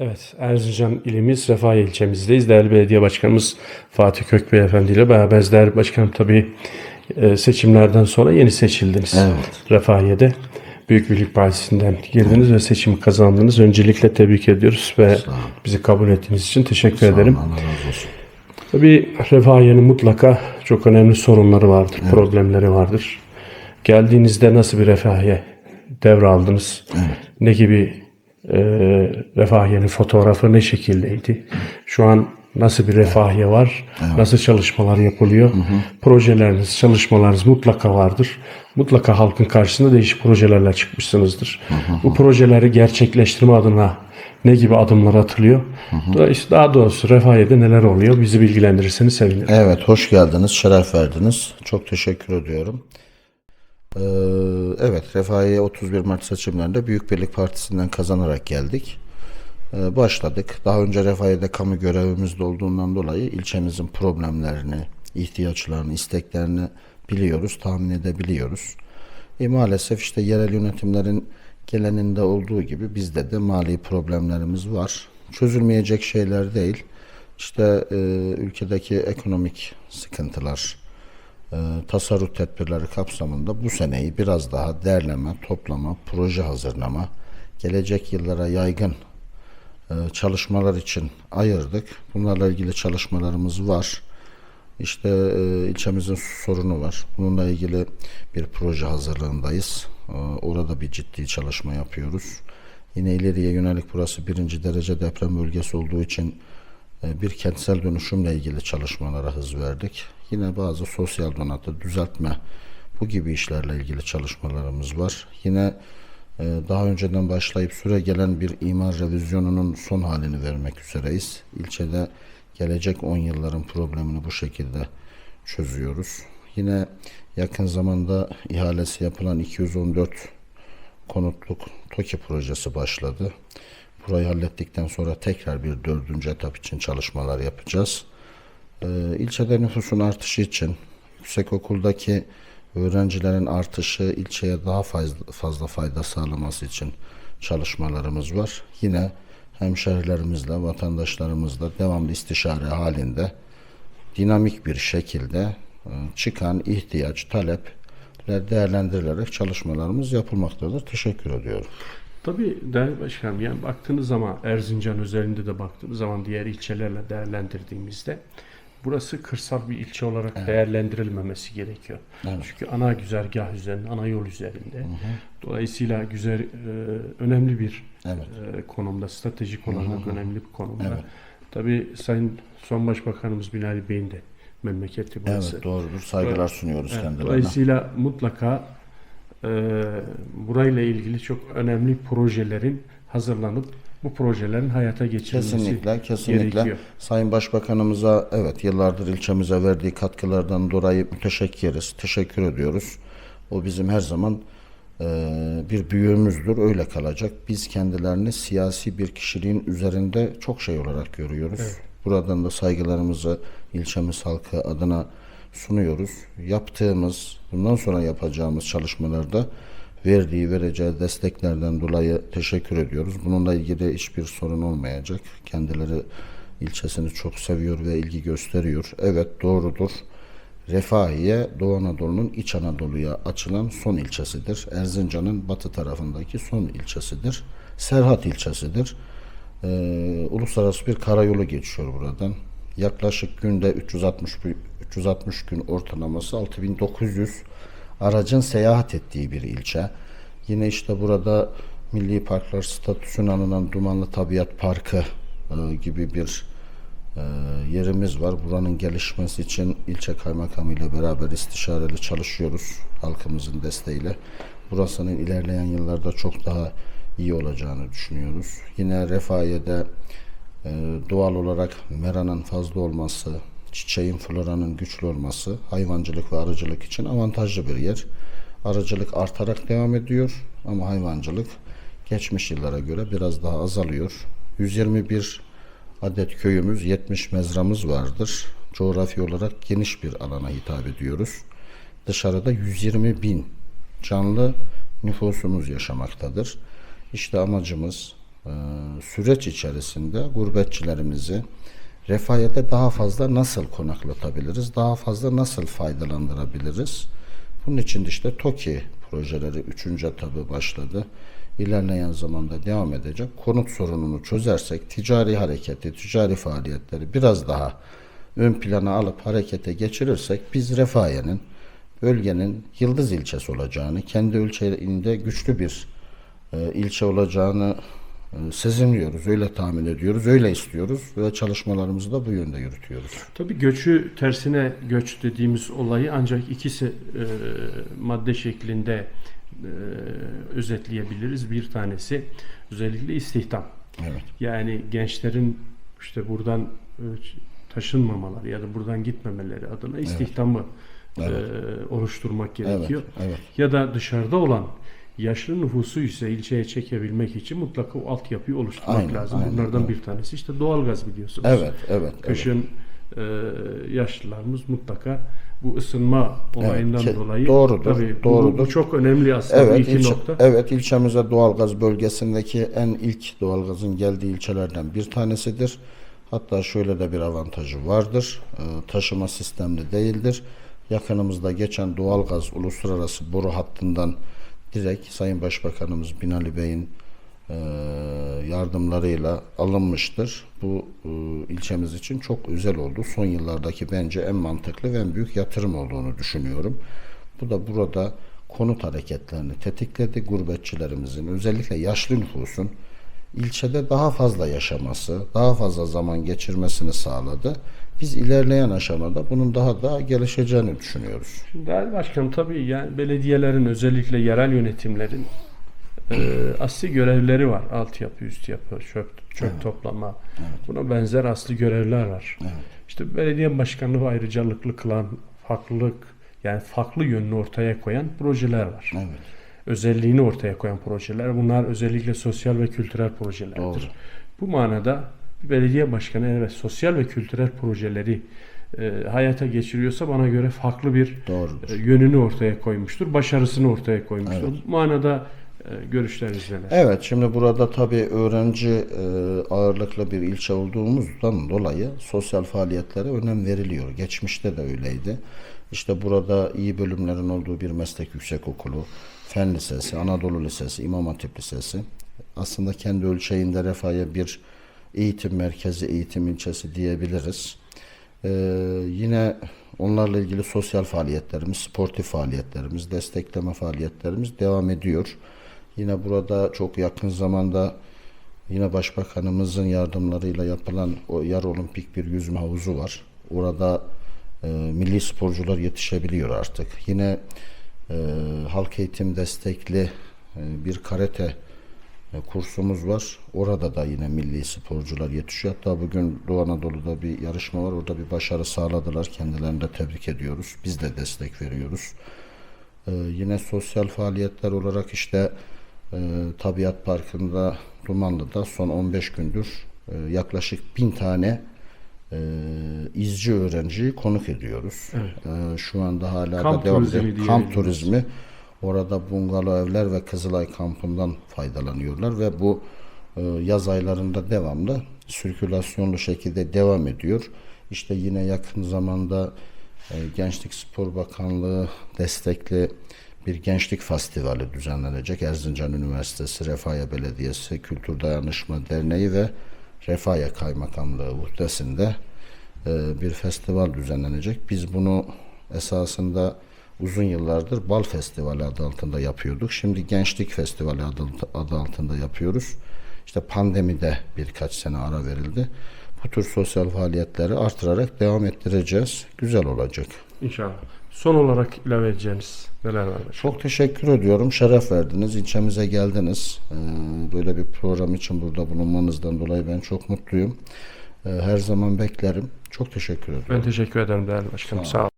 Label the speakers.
Speaker 1: Evet, Erzincan ilimiz Refahiye ilçemizdeyiz. Değerli Belediye Başkanımız Fatih Kök Beyefendi ile beraberiz. Değerli Başkanım tabii e, seçimlerden sonra yeni seçildiniz.
Speaker 2: Evet.
Speaker 1: Refahiye'de Büyük Birlik Partisi'nden girdiniz ve seçimi kazandınız. Öncelikle tebrik ediyoruz ve bizi kabul ettiğiniz için teşekkür ederim.
Speaker 2: Allah razı olsun.
Speaker 1: Tabii Refahiye'nin mutlaka çok önemli sorunları vardır, problemleri vardır. Geldiğinizde nasıl bir refahiye devraldınız? Ne gibi e, refahiyenin fotoğrafı ne şekildeydi? Şu an nasıl bir refahiye var? Nasıl çalışmalar yapılıyor? Projeleriniz, çalışmalarınız mutlaka vardır. Mutlaka halkın karşısında değişik projelerle çıkmışsınızdır. Bu projeleri gerçekleştirme adına ne gibi adımlar atılıyor? Dolayısıyla daha doğrusu refahiyede neler oluyor? Bizi bilgilendirirseniz sevinirim.
Speaker 2: Evet, hoş geldiniz, şeref verdiniz. Çok teşekkür ediyorum. Ee, evet, Refahiye 31 Mart seçimlerinde Büyük Birlik Partisi'nden kazanarak geldik. Ee, başladık. Daha önce Refahiye'de kamu görevimizde olduğundan dolayı ilçemizin problemlerini, ihtiyaçlarını, isteklerini biliyoruz, tahmin edebiliyoruz. E, maalesef işte yerel yönetimlerin geleninde olduğu gibi bizde de mali problemlerimiz var. Çözülmeyecek şeyler değil. İşte e, ülkedeki ekonomik sıkıntılar, e, tasarruf tedbirleri kapsamında bu seneyi biraz daha derleme, toplama, proje hazırlama, gelecek yıllara yaygın e, çalışmalar için ayırdık. Bunlarla ilgili çalışmalarımız var. İşte e, ilçemizin su sorunu var. Bununla ilgili bir proje hazırlığındayız. E, orada bir ciddi çalışma yapıyoruz. Yine ileriye yönelik burası birinci derece deprem bölgesi olduğu için bir kentsel dönüşümle ilgili çalışmalara hız verdik. Yine bazı sosyal donatı, düzeltme bu gibi işlerle ilgili çalışmalarımız var. Yine e, daha önceden başlayıp süre gelen bir imar revizyonunun son halini vermek üzereyiz. İlçede gelecek 10 yılların problemini bu şekilde çözüyoruz. Yine yakın zamanda ihalesi yapılan 214 konutluk TOKİ projesi başladı. Burayı hallettikten sonra tekrar bir dördüncü etap için çalışmalar yapacağız. Ee, ilçede nüfusun artışı için yüksekokuldaki öğrencilerin artışı ilçeye daha fazla, fayda sağlaması için çalışmalarımız var. Yine hemşehrilerimizle, vatandaşlarımızla devamlı istişare halinde dinamik bir şekilde e, çıkan ihtiyaç, talepler değerlendirilerek çalışmalarımız yapılmaktadır. Teşekkür ediyorum.
Speaker 1: Tabii değerli başkanım yani baktığınız zaman Erzincan özelinde de baktığımız zaman diğer ilçelerle değerlendirdiğimizde burası kırsal bir ilçe olarak değerlendirilmemesi gerekiyor.
Speaker 2: Evet.
Speaker 1: Çünkü ana güzergah üzerinde, ana yol üzerinde. Dolayısıyla güzel e, önemli bir
Speaker 2: Evet.
Speaker 1: e, konumda, stratejik olarak önemli bir konumda.
Speaker 2: Evet.
Speaker 1: Tabii Sayın Son Başbakanımız Binali Bey'in de memleketi burası.
Speaker 2: Evet doğrudur. Saygılar sunuyoruz
Speaker 1: Evet,
Speaker 2: kendilerine.
Speaker 1: Dolayısıyla mutlaka e, burayla ilgili çok önemli projelerin hazırlanıp bu projelerin hayata geçirilmesi
Speaker 2: Kesinlikle, kesinlikle.
Speaker 1: gerekiyor.
Speaker 2: Sayın Başbakanımıza evet yıllardır ilçemize verdiği katkılardan dolayı müteşekkiriz. Teşekkür ediyoruz. O bizim her zaman e, bir büyüğümüzdür. Öyle kalacak. Biz kendilerini siyasi bir kişiliğin üzerinde çok şey olarak görüyoruz. Buradan da saygılarımızı ilçemiz halkı adına sunuyoruz. Yaptığımız, bundan sonra yapacağımız çalışmalarda verdiği, vereceği desteklerden dolayı teşekkür ediyoruz. Bununla ilgili hiçbir sorun olmayacak. Kendileri ilçesini çok seviyor ve ilgi gösteriyor. Evet doğrudur. Refahiye Doğu Anadolu'nun İç Anadolu'ya açılan son ilçesidir. Erzincan'ın batı tarafındaki son ilçesidir. Serhat ilçesidir. Ee, uluslararası bir karayolu geçiyor buradan. Yaklaşık günde 360 bir- 360 gün ortalaması 6900 aracın seyahat ettiği bir ilçe. Yine işte burada milli parklar statüsüne alınan Dumanlı Tabiat Parkı e, gibi bir e, yerimiz var. Buranın gelişmesi için ilçe kaymakamı ile beraber istişareli çalışıyoruz halkımızın desteğiyle. Burasının ilerleyen yıllarda çok daha iyi olacağını düşünüyoruz. Yine Refahiye'de e, doğal olarak meranın fazla olması, çiçeğin, floranın güçlü olması hayvancılık ve arıcılık için avantajlı bir yer. Arıcılık artarak devam ediyor ama hayvancılık geçmiş yıllara göre biraz daha azalıyor. 121 adet köyümüz, 70 mezramız vardır. Coğrafi olarak geniş bir alana hitap ediyoruz. Dışarıda 120 bin canlı nüfusumuz yaşamaktadır. İşte amacımız süreç içerisinde gurbetçilerimizi refahiyete daha fazla nasıl konaklatabiliriz, daha fazla nasıl faydalandırabiliriz? Bunun için işte TOKİ projeleri 3. etabı başladı. İlerleyen zamanda devam edecek. Konut sorununu çözersek ticari hareketi, ticari faaliyetleri biraz daha ön plana alıp harekete geçirirsek biz Refahiye'nin bölgenin yıldız ilçesi olacağını, kendi ölçeğinde güçlü bir e, ilçe olacağını sezinliyoruz, öyle tahmin ediyoruz, öyle istiyoruz ve çalışmalarımızı da bu yönde yürütüyoruz.
Speaker 1: Tabii göçü tersine göç dediğimiz olayı ancak ikisi e, madde şeklinde e, özetleyebiliriz. Bir tanesi özellikle istihdam.
Speaker 2: Evet.
Speaker 1: Yani gençlerin işte buradan e, taşınmamaları ya da buradan gitmemeleri adına istihdamı
Speaker 2: Evet.
Speaker 1: e, oluşturmak gerekiyor.
Speaker 2: Evet, evet.
Speaker 1: Ya da dışarıda olan yaşlı nüfusu ise ilçeye çekebilmek için mutlaka o altyapıyı oluşturmak
Speaker 2: Aynen,
Speaker 1: lazım.
Speaker 2: aynen,
Speaker 1: Bunlardan
Speaker 2: evet.
Speaker 1: bir tanesi işte doğalgaz biliyorsunuz.
Speaker 2: Evet, evet. evet.
Speaker 1: Kışın e, yaşlılarımız mutlaka bu ısınma olayından
Speaker 2: ke-
Speaker 1: dolayı
Speaker 2: doğrudur,
Speaker 1: tabii bu-
Speaker 2: doğrudur.
Speaker 1: Bu, çok önemli aslında bu
Speaker 2: Evet,
Speaker 1: iki
Speaker 2: ilçe-
Speaker 1: nokta.
Speaker 2: evet ilçemize doğalgaz bölgesindeki en ilk doğalgazın geldiği ilçelerden bir tanesidir. Hatta şöyle de bir avantajı vardır. Ee, taşıma sistemli değildir. Yakınımızda geçen doğalgaz uluslararası boru hattından direkt Sayın Başbakanımız Binali Bey'in e, yardımlarıyla alınmıştır. Bu e, ilçemiz için çok özel oldu. Son yıllardaki bence en mantıklı ve en büyük yatırım olduğunu düşünüyorum. Bu da burada konut hareketlerini tetikledi. Gurbetçilerimizin özellikle yaşlı nüfusun ilçede daha fazla yaşaması, daha fazla zaman geçirmesini sağladı. Biz ilerleyen aşamada bunun daha da gelişeceğini düşünüyoruz.
Speaker 1: Değerli Başkanım tabii yani belediyelerin özellikle yerel yönetimlerin e, asli görevleri var. Altyapı, üst yapı, çöp, çöp toplama. Buna benzer asli görevler var. İşte belediye başkanlığı ayrıcalıklı kılan farklılık yani farklı yönünü ortaya koyan projeler var.
Speaker 2: Evet.
Speaker 1: Özelliğini ortaya koyan projeler. Bunlar özellikle sosyal ve kültürel projelerdir.
Speaker 2: Doğru.
Speaker 1: Bu manada belediye başkanı evet sosyal ve kültürel projeleri e, hayata geçiriyorsa bana göre farklı bir
Speaker 2: Doğrudur.
Speaker 1: e, yönünü ortaya koymuştur, başarısını ortaya koymuştur.
Speaker 2: Evet.
Speaker 1: Bu manada e, görüşleriniz neler?
Speaker 2: Evet, şimdi burada tabii öğrenci e, ağırlıklı bir ilçe olduğumuzdan dolayı sosyal faaliyetlere önem veriliyor. Geçmişte de öyleydi. İşte burada iyi bölümlerin olduğu bir meslek yüksekokulu, fen lisesi, Anadolu Lisesi, İmam Hatip Lisesi. Aslında kendi ölçeğinde Refahiye bir eğitim merkezi, eğitim ilçesi diyebiliriz. Ee, yine onlarla ilgili sosyal faaliyetlerimiz, sportif faaliyetlerimiz, destekleme faaliyetlerimiz devam ediyor. Yine burada çok yakın zamanda yine Başbakanımızın yardımlarıyla yapılan o yarı olimpik bir yüzme havuzu var. Orada e, milli sporcular yetişebiliyor artık. Yine e, halk eğitim destekli e, bir karate kursumuz var. Orada da yine milli sporcular yetişiyor. Hatta bugün Doğu Anadolu'da bir yarışma var. Orada bir başarı sağladılar. Kendilerini de tebrik ediyoruz. Biz de destek veriyoruz. Ee, yine sosyal faaliyetler olarak işte e, Tabiat Parkı'nda Dumanlı'da son 15 gündür e, yaklaşık bin tane e, izci öğrenciyi konuk ediyoruz. E, şu anda hala
Speaker 1: Kamp
Speaker 2: da devam ediyor. Kamp turizmi. Orada bungalov evler ve Kızılay kampından faydalanıyorlar ve bu e, yaz aylarında devamlı sirkülasyonlu şekilde devam ediyor. İşte yine yakın zamanda e, Gençlik Spor Bakanlığı destekli bir gençlik festivali düzenlenecek. Erzincan Üniversitesi, Refahiye Belediyesi, Kültür Dayanışma Derneği ve Refahiye Kaymakamlığı uhdesinde e, bir festival düzenlenecek. Biz bunu esasında uzun yıllardır Bal Festivali adı altında yapıyorduk. Şimdi Gençlik Festivali adı, adı altında yapıyoruz. İşte pandemide birkaç sene ara verildi. Bu tür sosyal faaliyetleri artırarak devam ettireceğiz. Güzel olacak.
Speaker 1: İnşallah. Son olarak ilave edeceğiniz neler var?
Speaker 2: Çok teşekkür ediyorum. Şeref verdiniz. İlçemize geldiniz. Ee, Böyle bir program için burada bulunmanızdan dolayı ben çok mutluyum. Ee, Her zaman beklerim. Çok teşekkür ediyorum.
Speaker 1: Ben teşekkür ederim değerli başkanım. Sağ olun.